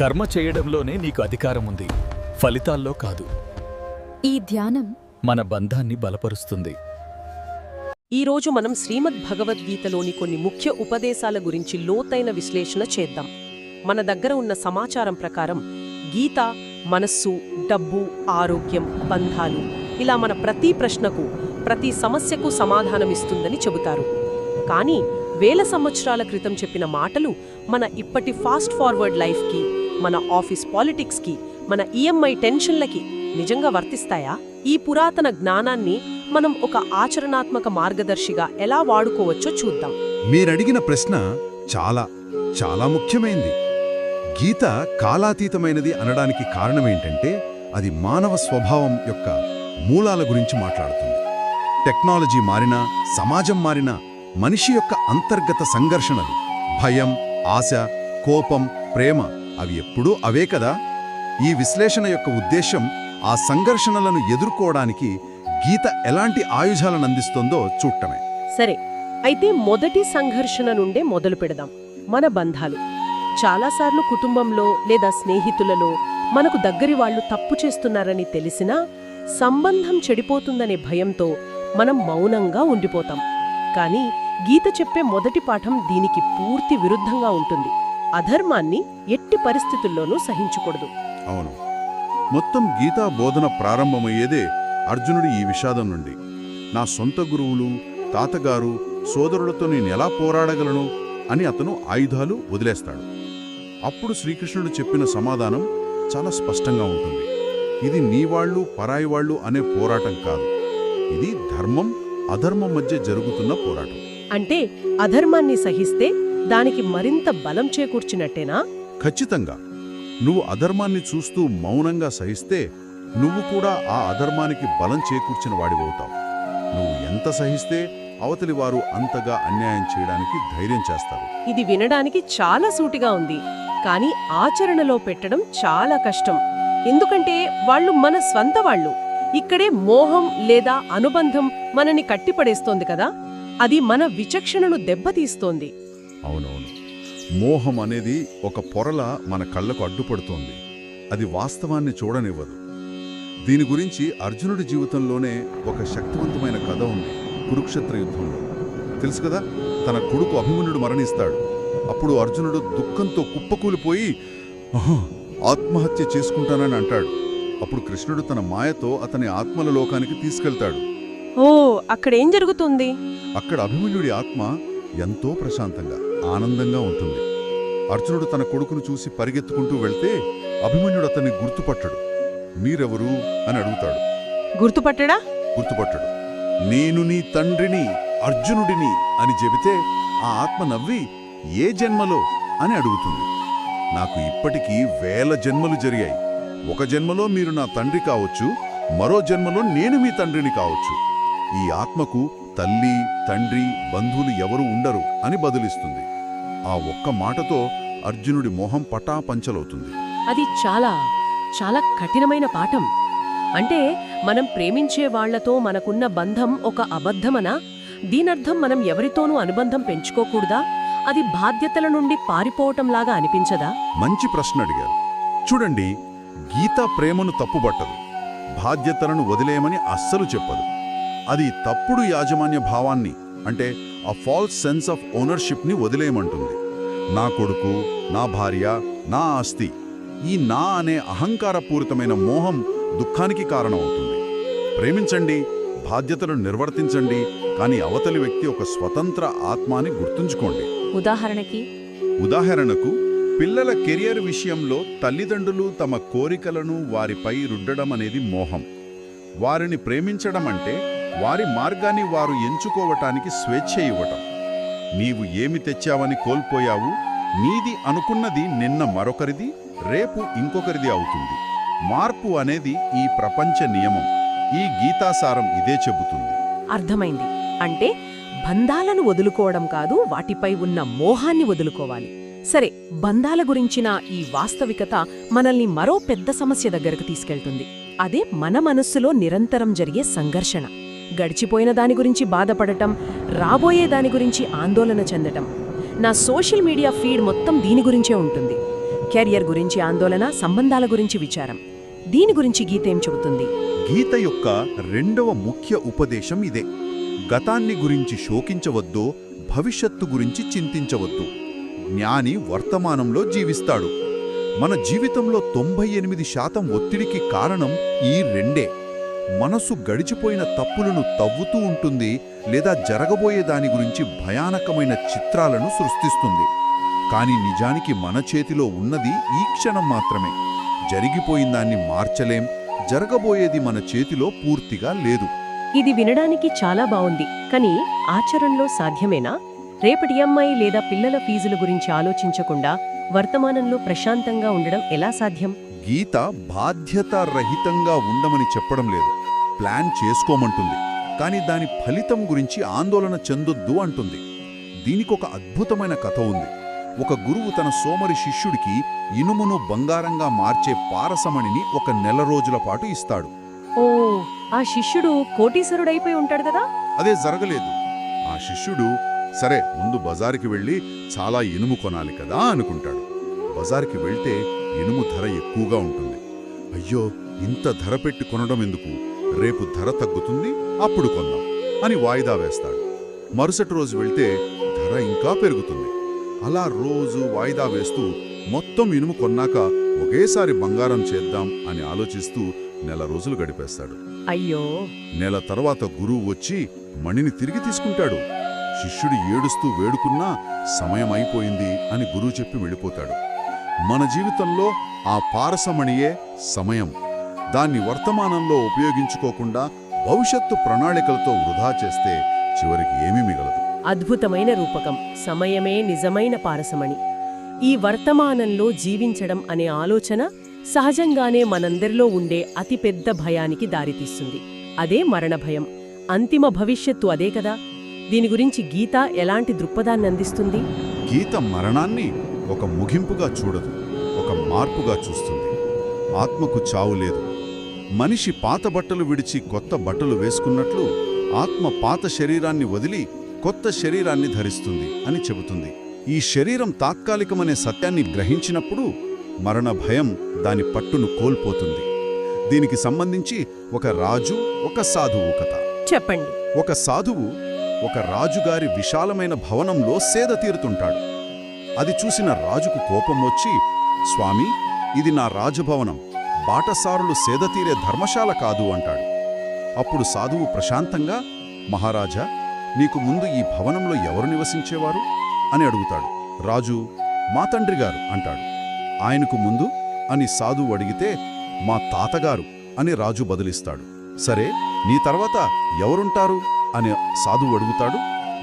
కర్మ చేయడంలోనే నీకు అధికారం ఉంది. ఫలితాల్లో కాదు. ఈ ధ్యానం మన బంధాన్ని బలపరుస్తుంది. ఈరోజు మనం శ్రీమద్ భగవద్గీతలోని కొన్ని ముఖ్య ఉపదేశాల గురించి లోతైన విశ్లేషణ చేద్దాం. మన దగ్గర ఉన్న సమాచారం ప్రకారం గీత మనస్సు డబ్బు ఆరోగ్యం బంధాలు ఇలా మన ప్రతి ప్రశ్నకు ప్రతి సమస్యకు సమాధానమిస్తుందని చెబుతారు. కానీ వేల సంవత్సరాల క్రితం చెప్పిన మాటలు మన ఇప్పటి ఫాస్ట్ ఫార్వర్డ్ లైఫ్కి మన ఆఫీస్ పాలిటిక్స్కి మన ఈఎంఐ టెన్షన్లకి నిజంగా వర్తిస్తాయా? ఈ పురాతన జ్ఞానాన్ని మనం ఒక ఆచరణాత్మక మార్గదర్శిగా ఎలా వాడుకోవచ్చో చూద్దాం. మీరడిగిన ప్రశ్న చాలా చాలా ముఖ్యమైంది. గీత కాలాతీతమైనది అనడానికి కారణమేంటంటే అది మానవ స్వభావం యొక్క మూలాల గురించి మాట్లాడుతుంది. టెక్నాలజీ మారినా సమాజం మారినా మనిషి యొక్క అంతర్గత సంఘర్షణలు భయం ఆశ కోపం ప్రేమ అవి ఎప్పుడూ అవే కదా? ఈ విశ్లేషణ యొక్క ఉద్దేశం ఆ సంఘర్షణలను ఎదుర్కోవడానికి గీత ఎలాంటి ఆయుధాలను అందిస్తుందో చూడటమే. సరే అయితే మొదటి సంఘర్షణ నుండే మొదలు పెడదాం. మన బంధాలు. చాలాసార్లు కుటుంబంలో లేదా స్నేహితులలో మనకు దగ్గరి వాళ్ళు తప్పు చేస్తున్నారని తెలిసినా సంబంధం చెడిపోతుందనే భయంతో మనం మౌనంగా ఉండిపోతాం. కానీ గీత చెప్పే మొదటి పాఠం దీనికి పూర్తి విరుద్ధంగా ఉంటుంది. అధర్మాన్ని ఎట్టి పరిస్థితుల్లోనూ సహించకూడదు. అవును. మొత్తం గీతా బోధన ప్రారంభమయ్యేదే అర్జునుడి ఈ విషాదం నుండి. నా సొంత గురువులు తాతగారు సోదరులతో నేనెలా పోరాడగలను అని అతను ఆయుధాలు వదిలేస్తాడు. అప్పుడు శ్రీకృష్ణుడు చెప్పిన సమాధానం చాలా స్పష్టంగా ఉంటుంది. ఇది నీవాళ్ళు పరాయివాళ్ళు అనే పోరాటం కాదు. ఇది ధర్మం అధర్మం మధ్య జరుగుతున్న పోరాటం. అంటే అధర్మాన్ని సహిస్తే దానికి మరింత బలం చేకూర్చినట్టేనా? ఖచ్చితంగా. నువ్వు అధర్మాన్ని చూస్తూ మౌనంగా సహిస్తే నువ్వు కూడా ఆ అధర్మానికి బలం చేకూర్చిన వాడివవుతావు. నువ్వు ఎంత సహిస్తే అవతలి వారు అంతగా అన్యాయం చేయడానికి ధైర్యం చేస్తారు. ఇది వినడానికి చాలా సూటిగా ఉంది. కానీ ఆచరణలో పెట్టడం చాలా కష్టం. ఎందుకంటే వాళ్ళు మన స్వంత వాళ్ళు. ఇక్కడే మోహం లేదా అనుబంధం మనని కట్టిపడేస్తోంది కదా? అది మన విచక్షణను దెబ్బతీస్తోంది. అవునవును. మోహం అనేది ఒక పొరల మన కళ్ళకు అడ్డుపడుతోంది. అది వాస్తవాన్ని చూడనివ్వదు. దీని గురించి అర్జునుడి జీవితంలోనే ఒక శక్తివంతమైన కథ ఉంది కురుక్షేత్ర యుద్ధంలో. తెలుసు కదా తన కొడుకు అభిమన్యుడు మరణిస్తాడు. అప్పుడు అర్జునుడు దుఃఖంతో కుప్పకూలిపోయి "ఆహా, ఆత్మహత్య చేసుకుంటానని అంటాడు. అప్పుడు కృష్ణుడు తన మాయతో అతని ఆత్మల లోకానికి తీసుకెళ్తాడు. ఓ అక్కడేం జరుగుతుంది? అక్కడ అభిమన్యుడి ఆత్మ ఎంతో ప్రశాంతంగా ఆనందంగా ఉంటుంది. అర్జునుడు తన కొడుకును చూసి పరిగెత్తుకుంటూ వెళ్తే అభిమన్యుడు అతన్ని గుర్తుపట్టడు. మీరెవరు? అని అడుగుతాడు. గుర్తుపట్టడా? గుర్తుపట్టడు. నేను నీ తండ్రిని అర్జునుడిని అని చెబితే ఆ ఆత్మ నవ్వి ఏ జన్మలో? అని అడుగుతుంది. నాకు ఇప్పటికీ వేల జన్మలు జరిగాయి. ఒక జన్మలో మీరు నా తండ్రి కావచ్చు మరో జన్మలో నేను మీ తండ్రిని కావచ్చు. ఈ ఆత్మకు తల్లి తండ్రి బంధువులు ఎవరు ఉండరు అని బదులిస్తుంది. ఆ ఒక్క మాటతో అర్జునుడి మొహం పటాపంచలవుతుంది. అది చాలా చాలా కఠినమైన పాఠం. అంటే మనం ప్రేమించే వాళ్ళతో మనకున్న బంధం ఒక అబద్ధమనా? దీనర్థం మనం ఎవరితోనూ అనుబంధం పెంచుకోకూడదా? అది బాధ్యతల నుండి పారిపోవటంలాగా అనిపించదా? మంచి ప్రశ్న అడిగారు. చూడండి గీత ప్రేమను తప్పుబట్టదు. బాధ్యతలను వదిలేయమని అస్సలు చెప్పదు. అది తప్పుడు యాజమాన్య భావాన్ని అంటే ఆ ఫాల్స్ సెన్స్ ఆఫ్ ఓనర్షిప్ని వదిలేయమంటుంది. నా కొడుకు నా భార్య నా ఆస్తి ఈ నా అనే అహంకారపూరితమైన మోహం దుఃఖానికి కారణమవుతుంది. ప్రేమించండి బాధ్యతలను నిర్వర్తించండి కానీ అవతలి వ్యక్తి ఒక స్వతంత్ర ఆత్మ అని గుర్తుంచుకోండి. ఉదాహరణకి? ఉదాహరణకు పిల్లల కెరియర్ విషయంలో తల్లిదండ్రులు తమ కోరికలను వారిపై రుద్దడం అనేది మోహం. వారిని ప్రేమించడం అంటే వారి మార్గాన్ని వారు ఎంచుకోవటానికి స్వేచ్ఛ ఇవ్వటం. నీవు ఏమి తెచ్చావని కోల్పోయావు? నీది అనుకున్నది నిన్న మరొకరిది రేపు ఇంకొకరిది అవుతుంది. మార్పు అనేది ఈ ప్రపంచ నియమం. ఈ గీతాసారం ఇదే చెబుతుంది. అర్థమైంది. అంటే బంధాలను వదులుకోవడం కాదు వాటిపై ఉన్న మోహాన్ని వదులుకోవాలి. సరే బంధాల గురించిన ఈ వాస్తవికత మనల్ని మరో పెద్ద సమస్య దగ్గరకు తీసుకెళ్తుంది. అదే మన మనస్సులో నిరంతరం జరిగే సంఘర్షణ. గడిచిపోయిన దాని గురించి బాధపడటం రాబోయే దాని గురించి ఆందోళన చెందటం. నా సోషల్ మీడియా ఫీడ్ మొత్తం దీని గురించే ఉంటుంది. కెరియర్ గురించి ఆందోళన సంబంధాల గురించి విచారం. దీని గురించి గీత ఏం చెబుతుంది? గీత యొక్క రెండవ ముఖ్య ఉపదేశం ఇదే. గతాన్ని గురించి శోకించవద్దు భవిష్యత్తు గురించి చింతించవద్దు. జ్ఞాని వర్తమానంలో జీవిస్తాడు. మన జీవితంలో తొంభై ఎనిమిది శాతం ఒత్తిడికి కారణం ఈ రెండే. మనసు గడిచిపోయిన తప్పులను తవ్వుతూ ఉంటుంది లేదా జరగబోయే దాని గురించి భయానకమైన చిత్రాలను సృష్టిస్తుంది. కాని నిజానికి మన చేతిలో ఉన్నది ఈ క్షణం మాత్రమే. జరిగిపోయిందాన్ని మార్చలేం జరగబోయేది మన చేతిలో పూర్తిగా లేదు. ఇది వినడానికి చాలా బావుంది కానీ ఆచరణలో సాధ్యమేనా? రేపటి అమ్మాయి లేదా పిల్లల ఫీజుల గురించి ఆలోచించకుండా వర్తమానంలో ప్రశాంతంగా ఉండడం ఎలా సాధ్యం? గీత బాధ్యతారహితంగా ఉండమని చెప్పడం లేదు. ప్లాన్ చేసుకోమంటుంది. కానీ దాని ఫలితం గురించి ఆందోళన చెందొద్దు అంటుంది. దీనికొక అద్భుతమైన కథ ఉంది. ఒక గురువు తన సోమరి శిష్యుడికి ఇనుమును బంగారంగా మార్చే పారసమణిని ఒక నెల రోజుల పాటు ఇస్తాడు. ఓ ఆ శిష్యుడు కోటీశ్వరుడైపోయి ఉంటాడు కదా? అదే జరగలేదు. ఆ శిష్యుడు సరే ముందు బజారుకి వెళ్ళి చాలా ఇనుము కొనాలి కదా అనుకుంటాడు. బజారుకి వెళ్తే ఇనుము ధర ఎక్కువగా ఉంటుంది. అయ్యో ఇంత ధర పెట్టి కొనడం ఎందుకు? రేపు ధర తగ్గుతుంది అప్పుడు కొందాం అని వాయిదా వేస్తాడు. మరుసటి రోజు వెళ్తే ధర ఇంకా పెరుగుతుంది. అలా రోజు వాయిదా వేస్తూ మొత్తం ఇనుము కొన్నాక ఒకేసారి బంగారం చేద్దాం అని ఆలోచిస్తూ నెల రోజులు గడిపేస్తాడు. అయ్యో! నెల తర్వాత గురువు వచ్చి మణిని తిరిగి తీసుకుంటాడు. శిష్యుడు ఏడుస్తూ వేడుకున్నా సమయం అయిపోయింది అని గురువు చెప్పి వెళ్ళిపోతాడు. మన జీవితంలో ఆ పారసమణియే సమయం. దాన్ని వర్తమానంలో ఉపయోగించుకోకుండా భవిష్యత్తు ప్రణాళికలతో వృధా చేస్తే చివరికి ఏమీ మిగలదు. అద్భుతమైన రూపకం సమయమే నిజమైన పారసమణి. ఈ వర్తమానంలో జీవించడం అనే ఆలోచన సహజంగానే మనందరిలో ఉండే అతిపెద్ద భయానికి దారితీస్తుంది. అదే మరణ భయం. అంతిమ భవిష్యత్తు అదే కదా? దీని గురించి గీత ఎలాంటి దృక్పథాన్ని అందిస్తుంది? గీత మరణాన్ని ఒక ముగింపుగా చూడదు ఒక మార్పుగా చూస్తుంది. ఆత్మకు చావు లేదు. మనిషి పాత బట్టలు విడిచి కొత్త బట్టలు వేసుకున్నట్లు ఆత్మ పాత శరీరాన్ని వదిలి కొత్త శరీరాన్ని ధరిస్తుంది అని చెబుతుంది. ఈ శరీరం తాత్కాలికమనే సత్యాన్ని గ్రహించినప్పుడు మరణ భయం దాని పట్టును కోల్పోతుంది. దీనికి సంబంధించి ఒక రాజు ఒక సాధువు కథ. చెప్పండి. ఒక సాధువు ఒక రాజుగారి విశాలమైన భవనంలో సేద తీరుతుంటాడు. అది చూసిన రాజుకు కోపం వచ్చి స్వామి ఇది నా రాజభవనం. బాటసారులు సేద తీరే ధర్మశాల కాదు అంటాడు. అప్పుడు సాధువు ప్రశాంతంగా మహారాజా నీకు ముందు ఈ భవనంలో ఎవరు నివసించేవారు? అని అడుగుతాడు. రాజు మా తండ్రి గారు అంటాడు. ఆయనకు ముందు? అని సాధువు అడిగితే మా తాతగారు అని రాజు బదులిస్తాడు. సరే నీ తర్వాత ఎవరుంటారు? అని సాధువు అడుగుతాడు.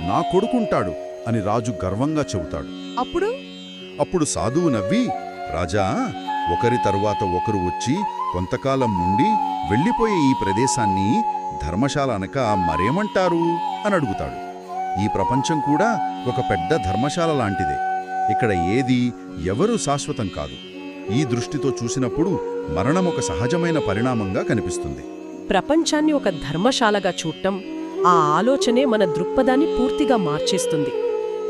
నా కొడుకుంటాడు అని రాజు గర్వంగా చెబుతాడు. అప్పుడు? అప్పుడు సాధువు నవ్వి రాజా ఒకరి తరువాత ఒకరు వచ్చి కొంతకాలం నుండి వెళ్ళిపోయే ఈ ప్రదేశాన్ని ధర్మశాల అనక మరేమంటారు? అని అడుగుతాడు. ఈ ప్రపంచం కూడా ఒక పెద్ద ధర్మశాల లాంటిదే. ఇక్కడ ఏది ఎవరూ శాశ్వతం కాదు. ఈ దృష్టితో చూసినప్పుడు మరణం ఒక సహజమైన పరిణామంగా కనిపిస్తుంది. ప్రపంచాన్ని ఒక ధర్మశాలగా చూడటం ఆ ఆలోచనే మన దృక్పథాన్ని పూర్తిగా మార్చేస్తుంది.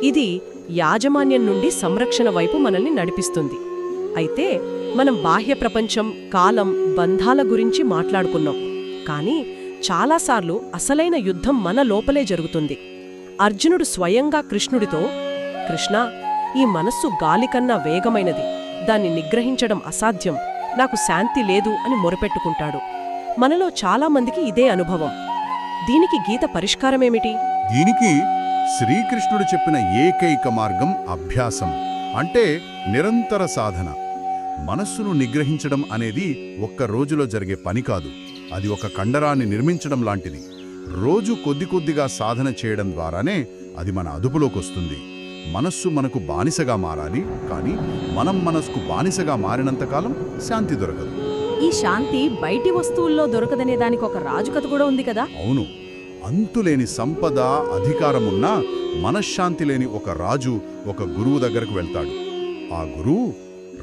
ఇది యాజమాన్యం నుండి సంరక్షణ వైపు మనల్ని నడిపిస్తుంది. అయితే మనం బాహ్య ప్రపంచం కాలం బంధాల గురించి మాట్లాడుకున్నాం. కానీ చాలాసార్లు అసలైన యుద్ధం మన లోపలే జరుగుతుంది. అర్జునుడు స్వయంగా కృష్ణుడితో కృష్ణా ఈ మనస్సు గాలికన్నా వేగమైనది. దాన్ని నిగ్రహించడం అసాధ్యం. నాకు శాంతి లేదు అని మొరపెట్టుకుంటాడు. మనలో చాలామందికి ఇదే అనుభవం. దీనికి గీత పరిష్కారమేమిటి? దీనికి శ్రీకృష్ణుడు చెప్పిన ఏకైక మార్గం అభ్యాసం అంటే నిరంతర సాధన. మనస్సును నిగ్రహించడం అనేది ఒక్క రోజులో జరిగే పని కాదు. అది ఒక కండరాన్ని నిర్మించడం లాంటిది. రోజు కొద్ది కొద్దిగా సాధన చేయడం ద్వారానే అది మన అదుపులోకొస్తుంది మనస్సు మనకు బానిసగా మారాలి కానీ మనం మనస్కు బానిసగా మారినంతకాలం శాంతి దొరకదు. ఈ శాంతి బయటి వస్తువుల్లో దొరకదనే దానికి ఒక రాజు కథ కూడా ఉంది కదా? అవును. అంతులేని సంపద అధికారమున్నా మనశ్శాంతి లేని ఒక రాజు ఒక గురువు దగ్గరకు వెళ్తాడు. ఆ గురువు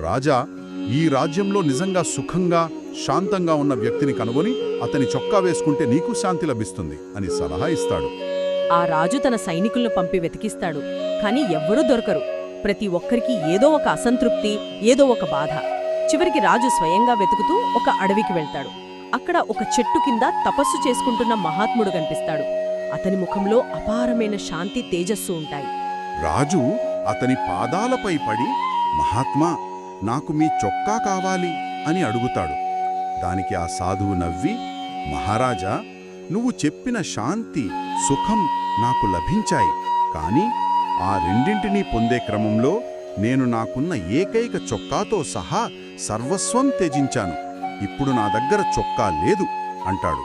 రాజా ఈ రాజ్యంలో నిజంగా సుఖంగా శాంతంగా ఉన్న వ్యక్తిని కనుగొని అతని చొక్కా వేసుకుంటే నీకు శాంతి లభిస్తుంది అని సలహా ఇస్తాడు. ఆ రాజు తన సైనికులను పంపి వెతికిస్తాడు కాని ఎవ్వరూ దొరకరు. ప్రతి ఒక్కరికి ఏదో ఒక అసంతృప్తి ఏదో ఒక బాధ. చివరికి రాజు స్వయంగా వెతుకుతూ ఒక అడవికి వెళ్తాడు. అక్కడ ఒక చెట్టు కింద తపస్సు చేసుకుంటున్న మహాత్ముడు కనిపిస్తాడు. అతని ముఖంలో అపారమైన శాంతి తేజస్సు ఉంటాయి. రాజు అతని పాదాలపై పడి మహాత్మా నాకు మీ చొక్కా కావాలి అని అడుగుతాడు. దానికి ఆ సాధువు నవ్వి మహారాజా నువ్వు చెప్పిన శాంతి సుఖం నాకు లభించాయి. కాని ఆ రెండింటినీ పొందే క్రమంలో నేను నాకున్న ఏకైక చొక్కాతో సహా సర్వస్వం త్యజించాను. ఇప్పుడు నా దగ్గర చొక్కా లేదు అంటాడు.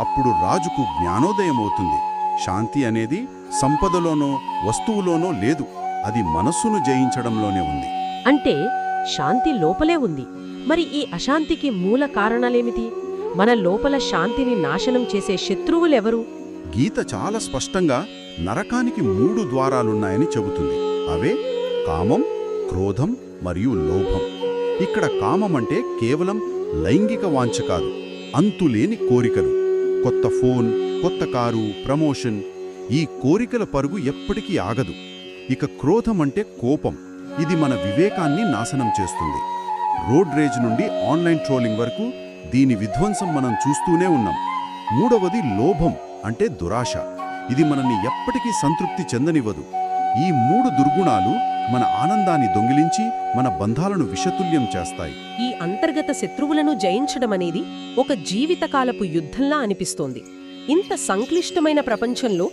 అప్పుడు రాజుకు జ్ఞానోదయమవుతుంది. శాంతి అనేది సంపదలోనో వస్తువులోనో లేదు. అది మనస్సును జయించడంలోనే ఉంది. అంటే శాంతి లోపలే ఉంది. మరి ఈ అశాంతికి మూల కారణాలేమిటి? మన లోపల శాంతిని నాశనం చేసే శత్రువులెవరు? గీత చాలా స్పష్టంగా నరకానికి మూడు ద్వారాలున్నాయని చెబుతుంది. అవే కామం క్రోధం మరియు లోభం. ఇక్కడ కామం అంటే కేవలం లైంగిక వాంఛ కాదు అంతులేని కోరికలు. కొత్త ఫోన్ కొత్త కారు ప్రమోషన్ ఈ కోరికల పరుగు ఎప్పటికీ ఆగదు. ఇక క్రోధం అంటే కోపం ఇది మన వివేకాన్ని నాశనం చేస్తుంది. రోడ్ రేజ్ నుండి ఆన్లైన్ ట్రోలింగ్ వరకు దీని విధ్వంసం మనం చూస్తూనే ఉన్నాం. మూడవది లోభం అంటే దురాశ. ఇది మనల్ని ఎప్పటికీ సంతృప్తి చెందనివ్వదు. ఈ మూడు దుర్గుణాలు మన ఆనందాన్ని దొంగిలించి మన బంధాలను విషతుల్యం చేస్తాయి. ఈ అంతర్గత శత్రువులను జయించడం అనేది ఒక జీవితకాలపు యుద్ధంలా అనిపిస్తోంది. ఇంత సంక్లిష్టమైన ప్రపంచంలో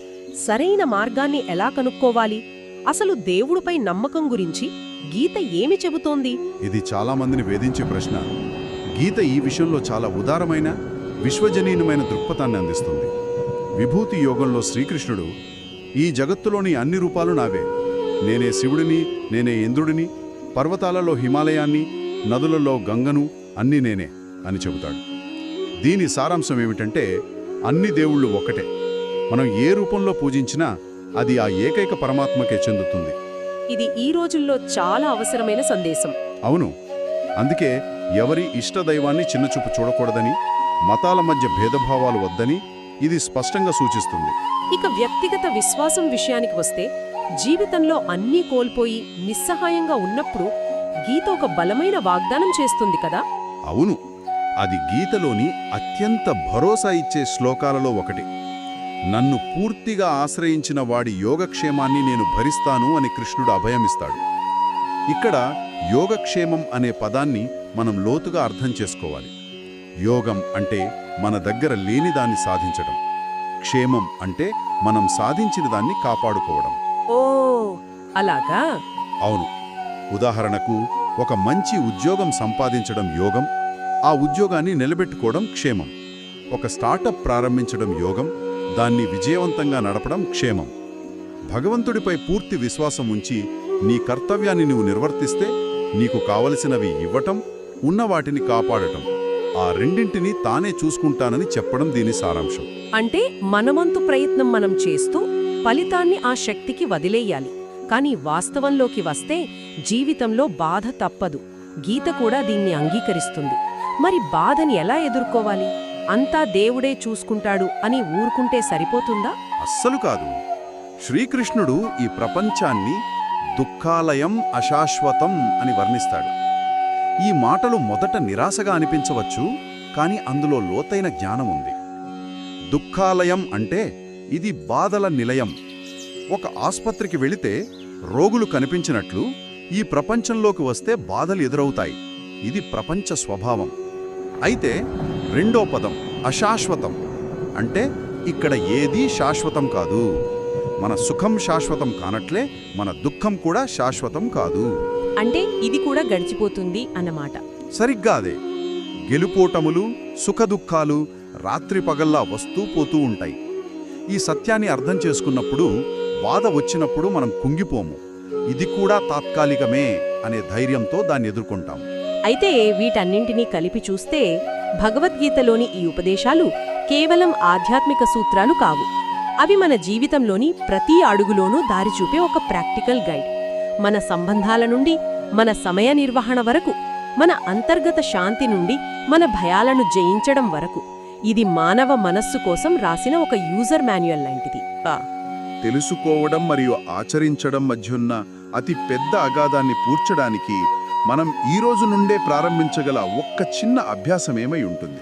సరైన మార్గాన్ని ఎలా కనుక్కోవాలి? అసలు దేవుడిపై నమ్మకం గురించి గీత ఏమి చెబుతోంది? ఇది చాలా మందిని వేధించే ప్రశ్న. గీత ఈ విషయంలో చాలా ఉదారమైన విశ్వజనీయమైన దృక్పథాన్ని అందిస్తుంది. విభూతి యోగంలో శ్రీకృష్ణుడు ఈ జగత్తులోని అన్ని రూపాలు నావే. నేనే శివుడిని నేనే ఇంద్రుడిని పర్వతాలలో హిమాలయాన్ని నదులలో గంగను అన్నీ నేనే అని చెబుతాడు. దీని సారాంశం ఏమిటంటే అన్ని దేవుళ్ళు ఒక్కటే. మనం ఏ రూపంలో పూజించినా అది ఆ ఏకైక పరమాత్మకే చెందుతుంది. ఇది ఈ రోజుల్లో చాలా అవసరమైన సందేశం. అవును. అందుకే ఎవరి ఇష్టదైవాన్ని చిన్నచూపు చూడకూడదని మతాల మధ్య భేదభావాలు వద్దని ఇది స్పష్టంగా సూచిస్తుంది. ఇక వ్యక్తిగత విశ్వాసం విషయానికి వస్తే జీవితంలో అన్నీ కోల్పోయి నిస్సహాయంగా ఉన్నప్పుడు గీత ఒక బలమైన వాగ్దానం చేస్తుంది కదా? అవును. అది గీతలోని అత్యంత భరోసా ఇచ్చే శ్లోకాలలో ఒకటి. నన్ను పూర్తిగా ఆశ్రయించిన వాడి యోగక్షేమాన్ని నేను భరిస్తాను అని కృష్ణుడు అభయమిస్తాడు. ఇక్కడ యోగక్షేమం అనే పదాన్ని మనం లోతుగా అర్థం చేసుకోవాలి. యోగం అంటే మన దగ్గర లేని దాన్ని సాధించడం. క్షేమం అంటే మనం సాధించిన దాన్ని కాపాడుకోవడం. ఓ అలాగా? అవును. ఉదాహరణకు ఒక మంచి ఉద్యోగం సంపాదించడం యోగం ఆ ఉద్యోగాన్ని నిలబెట్టుకోవడం క్షేమం. ఒక స్టార్టప్ ప్రారంభించడం యోగం దాన్ని విజయవంతంగా నడపడం క్షేమం. భగవంతుడిపై పూర్తి విశ్వాసం ఉంచి నీ కర్తవ్యాన్ని నువ్వు నిర్వర్తిస్తే నీకు కావలసినవి ఇవ్వటం ఉన్నవాటిని కాపాడటం. ఆ రెండింటిని తానే చూసుకుంటానని చెప్పడం దీని సారాంశం. అంటే మనమంతు ప్రయత్నం మనం చేస్తూ ఫలితాన్ని ఆ శక్తికి వదిలేయాలి. కానీ వాస్తవంలోకి వస్తే జీవితంలో బాధ తప్పదు. గీత కూడా దీన్ని అంగీకరిస్తుంది. మరి బాధని ఎలా ఎదుర్కోవాలి? అంతా దేవుడే చూసుకుంటాడు అని ఊరుకుంటే సరిపోతుందా? అస్సలు కాదు. శ్రీకృష్ణుడు ఈ ప్రపంచాన్ని దుఃఖాలయం అశాశ్వతం అని వర్ణిస్తాడు. ఈ మాటలు మొదట నిరాశగా అనిపించవచ్చు కాని అందులో లోతైన జ్ఞానం ఉంది. దుఃఖాలయం అంటే ఇది బాధల నిలయం. ఒక ఆస్పత్రికి వెళితే రోగులు కనిపించినట్లు ఈ ప్రపంచంలోకి వస్తే బాధలు ఎదురవుతాయి. ఇది ప్రపంచ స్వభావం. అయితే రెండో పదం అశాశ్వతం. అంటే ఇక్కడ ఏదీ శాశ్వతం కాదు. మన సుఖం శాశ్వతం కానట్లే మన దుఃఖం కూడా శాశ్వతం కాదు. అంటే ఇది కూడా గడిచిపోతుంది అన్నమాట. సరిగ్గా అదే. గెలుపోటములు సుఖదుఖాలు రాత్రి పగల్లా వస్తూ పోతూ ఉంటాయి. ఈ సత్యాన్ని అర్థం చేసుకున్నప్పుడు బాధ వచ్చినప్పుడు మనం కుంగిపోము. ఇది కూడా తాత్కాలికమే అనే ధైర్యంతో దాన్ని ఎదుర్కొంటాం. అయితే వీటన్నింటినీ కలిపి చూస్తే భగవద్గీతలోని ఈ ఉపదేశాలు కేవలం ఆధ్యాత్మిక సూత్రాలు కావు. అవి మన జీవితంలోని ప్రతి అడుగులోనూ దారి చూపే ఒక ప్రాక్టికల్ గైడ్. మన సంబంధాల నుండి మన సమయ నిర్వహణ వరకు మన అంతర్గత శాంతి నుండి మన భయాలను జయించడం వరకు. ఇది మానవ మనస్సు కోసం రాసిన ఒక యూజర్ మాన్యువల్ లాంటిది. తెలుసుకోవడం మరియు ఆచరించడం మధ్యున్న అతి పెద్ద అగాధాన్ని పూడ్చడానికి మనం ఈ రోజు నుండే ప్రారంభించగల ఒక్క చిన్న అభ్యాసమేమై ఉంటుంది.